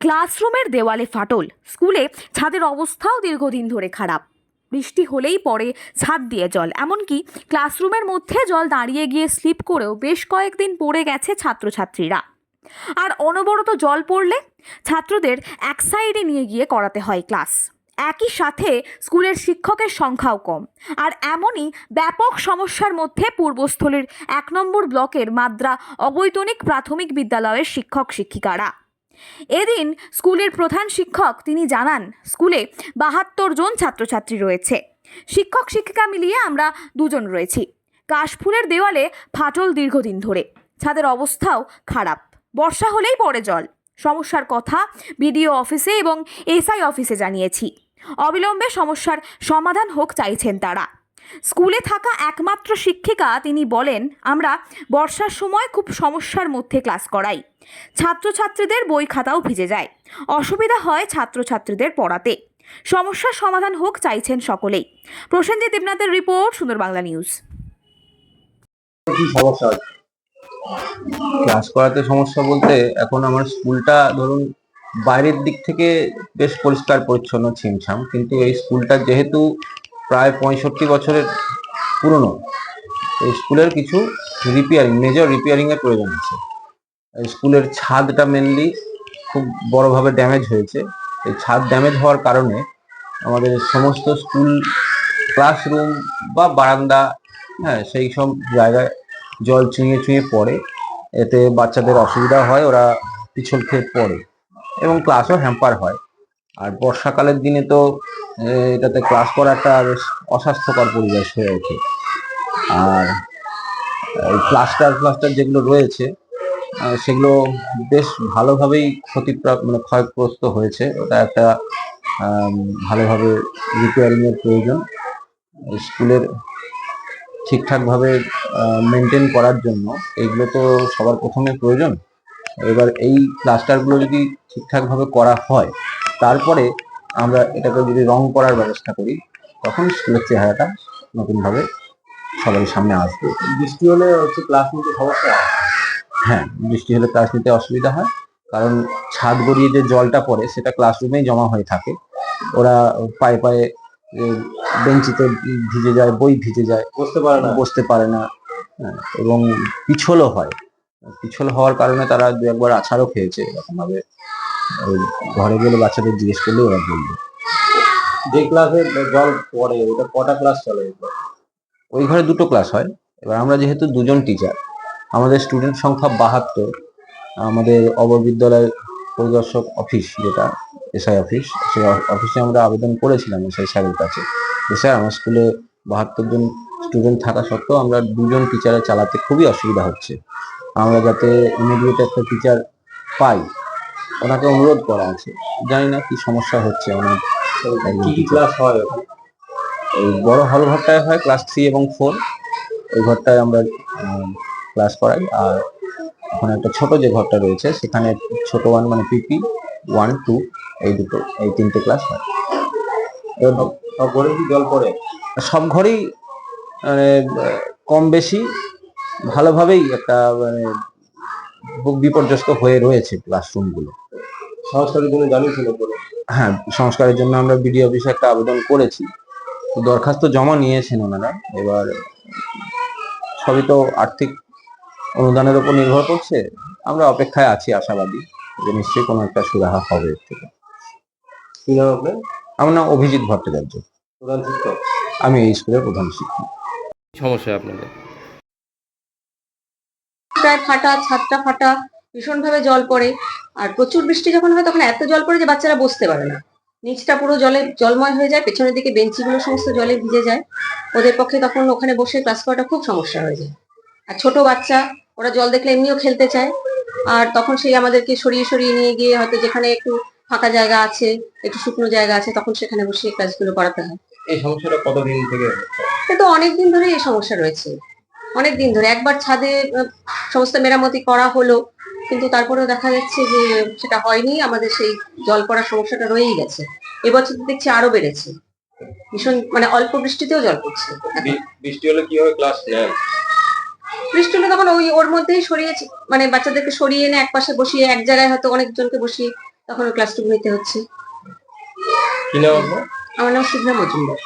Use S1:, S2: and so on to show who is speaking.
S1: ক্লাসরুমের দেওয়ালে ফাটল। স্কুলে ছাদের অবস্থাও দীর্ঘদিন ধরে খারাপ। বৃষ্টি হলেই পড়ে ছাদ দিয়ে জল, এমনকি ক্লাসরুমের মধ্যে জল দাঁড়িয়ে গিয়ে স্লিপ করেও বেশ কয়েকদিন পড়ে গেছে ছাত্রছাত্রীরা। আর অনবরত জল পড়লে ছাত্রদের এক সাইডে নিয়ে গিয়ে করাতে হয় ক্লাস। একই সাথে স্কুলের শিক্ষকের সংখ্যাও কম। আর এমনই ব্যাপক সমস্যার মধ্যে পূর্বস্থলীর এক নম্বর ব্লকের মাদ্রা অবৈতনিক প্রাথমিক বিদ্যালয়ের শিক্ষক শিক্ষিকারা এদিন স্কুলের প্রধান শিক্ষক তিনি জানান, স্কুলে বাহাত্তর জন ছাত্রছাত্রী রয়েছে। শিক্ষক শিক্ষিকা মিলিয়ে আমরা দুজন রয়েছি। কাশফুলের দেওয়ালে ফাটল দীর্ঘদিন ধরে। ছাদের অবস্থাও খারাপ। বর্ষা হলেই পড়ে জল। সমস্যার কথা বিডিও অফিসে এবং এসআই অফিসে জানিয়েছি। অবিলম্বে সমস্যার সমাধান হোক চাইছেন তারা। স্কুলে থাকা একমাত্র শিক্ষিকা তিনি বলেন, আমরা বর্ষার সময় খুব সমস্যার মধ্যে ক্লাস করাই। ছাত্রছাত্রীদের বই খাতাও ভিজে যায়। অসুবিধা হয় ছাত্রছাত্রীদের পড়াতে। সমস্যার সমাধান হোক চাইছেন সকলেই। প্রসেনজিৎ দেবনাথের রিপোর্ট, সুন্দর বাংলা নিউজ।
S2: ক্লাস করাতে সমস্যা বলতে এখন আমার স্কুলটা ধরুন বাইরের দিক থেকে বেশ পরিষ্কার পরিচ্ছন্ন ছিমছাম। কিন্তু এই স্কুলটা যেহেতু প্রায় পঁয়ষট্টি বছরের পুরনো। এই স্কুলের কিছু রিপেয়ারিং মেজর রিপেয়ারিংয়ের প্রয়োজন আছে। স্কুলের ছাদটা মেনলি খুব বড়ভাবে ড্যামেজ হয়েছে। এই ছাদ ড্যামেজ হওয়ার কারণে আমাদের সমস্ত স্কুল ক্লাসরুম বা বারান্দা হ্যাঁ সেই সব জায়গায় জল চুঁয়ে চুঁয়ে পড়ে। এতে বাচ্চাদের অসুবিধা হয়, ওরা পিছল খেয়ে পড়ে এবং ক্লাসও হ্যাম্পার হয়। আর বর্ষাকালের দিনে তো এটাতে ক্লাস করাটা বেশ অস্বাস্থ্যকর পরিবেশ হয়ে ওঠে। আর প্লাস্টার প্লাস্টার যেগুলো রয়েছে সেগুলো বেশ ভালোভাবেই ক্ষতিপ্রাপ্ত মানে ক্ষয়গ্রস্ত হয়েছে। ওটা একটা ভালোভাবে রিপেয়ারিংয়ের প্রয়োজন। স্কুলের ঠিকঠাকভাবে মেনটেন করার জন্য এগুলো তো সবার প্রথমে প্রয়োজন। এবার এই প্লাস্টারগুলো যদি ঠিকঠাকভাবে করা হয়, তারপরে আমরা এটাকে যদি রং করার ব্যবস্থা করি তখন স্কুলের চেহারাটা নতুনভাবে সবাই সামনে আসবে।
S3: বৃষ্টি হলে হচ্ছে ক্লাস নিতে সমস্যা হ্যাঁ?
S2: বৃষ্টি হলে ক্লাস নিতে অসুবিধা হয়। কারণ ছাদ গড়িয়ে যে জলটা পড়ে সেটা ক্লাসরুমেই জমা হয়ে থাকে। ওরা পায়ে পায়ে বেঞ্চিতে ভিজে যায় বই ভিজে যায়।
S3: বসতে পারে না।
S2: বসতে পারে না। হ্যাঁ, এবং পিছলও হয়। পিছল হওয়ার কারণে তারা দু একবার আছাড়ও খেয়েছে এরকম ভাবে ওই ঘরে গেলে বাচ্চাদের জিজ্ঞেস করলে ওরা বলবে
S3: যে ক্লাসে জল পড়ে ওটা কটা ক্লাস চলে?
S2: ওই ঘরে দুটো ক্লাস হয়। এবার আমরা যেহেতু দুজন টিচার আমাদের স্টুডেন্ট সংখ্যা বাহাত্তর আমাদের অববিদ্যালয় পরিদর্শক অফিস যেটা এসআই অফিস সেই অফিসে আমরা আবেদন করেছিলাম এসআই স্যারের কাছে যে স্যার আমার স্কুলে বাহাত্তর জন স্টুডেন্ট থাকা সত্ত্বেও আমরা দুজন টিচারে চালাতে খুবই অসুবিধা হচ্ছে। আমরা যাতে ইমিডিয়েট একটা টিচার পাই ওনাকে অনুরোধ করা আছে। জানি না কি সমস্যা হচ্ছে ওনার।
S3: কি কি ক্লাস হয়?
S2: এই বড় হল ঘরটায় হয় ক্লাস থ্রি এবং ফোর ওই ঘরটায় আমরা ক্লাস করাই। আর ওখানে একটা ছোট যে ঘরটা রয়েছে সেখানে ছোট ওয়ান মানে পিপি ওয়ান টু এই দুটো এই তিনটে ক্লাস হয়।
S3: সব ঘরে কি জল পড়ে?
S2: সব ঘরেই মানে কম বেশি ভালোভাবেই একটা মানে বিপর্যস্ত হয়ে রয়েছে ক্লাসরুমগুলো
S3: সংস্কারের জন্য জানিয়েছিল পরে
S2: হ্যাঁ সংস্কারের জন্য আমরা বিডিও অফিসে একটা আবেদন করেছি। তো দরখাস্ত জমা নিয়েছেন ওনারা। এবার সবই তো আর্থিক অনুদানের উপর নির্ভর করছে। আমরা অপেক্ষায় আছি আশাবাদী যে নিশ্চয়ই কোনো একটা সুরাহা হবে এর থেকে।
S3: কি নাম আপনার?
S2: আমার নাম অভিজিৎ ভট্টাচার্য।
S3: প্রধান শিক্ষক।
S2: আমি এই স্কুলের প্রধান শিক্ষক।
S4: সমস্যা আপনাদের?
S5: প্রায় ফাটা ছাদটা ফাটা ভীষণভাবে জল পড়ে। আর প্রচুর বৃষ্টি যখন হয় তখন এত জল পড়ে যে বাচ্চারা বসতে পারে না। নিচটা পুরো জলে জলময় হয়ে যায় পেছনের দিকে বেঞ্চিগুলো সমস্ত জলে ভিজে যায়। ওদের পক্ষে তখন ওখানে বসে ক্লাস করাটা খুব সমস্যা হয়ে যায়। আর ছোট বাচ্চা ওরা জল দেখলে এমনিও খেলতে চায়। আর তখন সেই আমাদেরকে সরিয়ে সরিয়ে নিয়ে গিয়ে হয়তো যেখানে একটু ফাঁকা জায়গা আছে একটু শুকনো জায়গা আছে তখন সেখানে বসিয়ে ক্লাসগুলো করাতে হয়।
S3: এই সমস্যাটা কতদিন থেকে
S5: কিন্তু অনেক দিন ধরে এই সমস্যা রয়েছে। অনেক দিন ধরে। একবার ছাদে সমস্ত মেরামতি করা হলো কিন্তু তারপরেও দেখা যাচ্ছে যে সেটা হয়নি আমাদের সেই জল পড়ার সমস্যাটা রয়েই গেছে। এবছর দেখছি আরও বেড়েছে। ভীষণ মানে অল্প বৃষ্টিতেও জল পড়ছে।
S3: বৃষ্টি হলে কীভাবে ক্লাস নেন
S5: বৃষ্টি হলে তখন ওই ওর মধ্যেই সরিয়ে মানে বাচ্চাদেরকে সরিয়ে এনে এক পাশে বসিয়ে এক জায়গায় হয়তো অনেকজনকে বসিয়ে তখন ক্লাসটুকু নিতে হচ্ছে।
S3: কি নাম
S5: আমার নাম শুভ্রা মজুমদার।